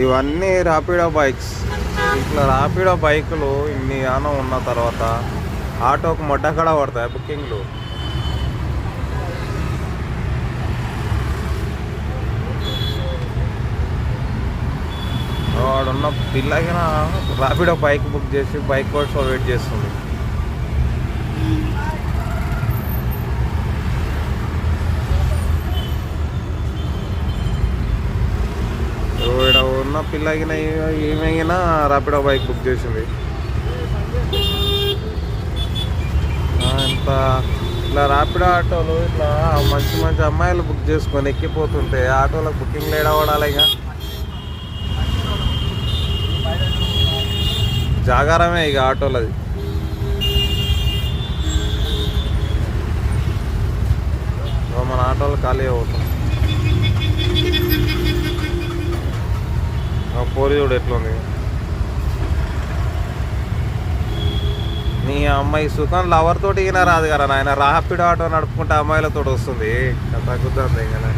ఇవన్నీ రాపిడో బైక్స్. ఇట్లా రాపిడో బైకులు ఇన్ని యానం ఉన్న తర్వాత ఆటోకు మొడ్డ కూడా పడతాయి బుకింగ్లు. వాడున్న పిల్లగిన రాపిడో బైక్ బుక్ చేసి బైక్ కోసం వెయిట్ చేస్తుంది. చిన్న ఉన్న పిల్లగిన ఏమైనా రాపిడో బైక్ బుక్ చేసింది. ఇంత ఇట్లా రాపిడో ఆటోలు ఇట్లా మంచి మంచి అమ్మాయిలు బుక్ చేసుకొని ఎక్కిపోతుంటే ఆటోలకు బుకింగ్ లేడవడాలి ఇక? జాగారమే ఇక ఆటోలది. మన ఆటోలు ఖాళీ అవుతుంది పోరి చూడు ఎట్లుంది. నీ అమ్మాయి సుఖం లవర్ తోటి ఈయన రాదు కదా నాయన. రాపిడ్ ఆటో నడుపుకుంటే అమ్మాయిలతో వస్తుంది. తగ్గుతుంది కదా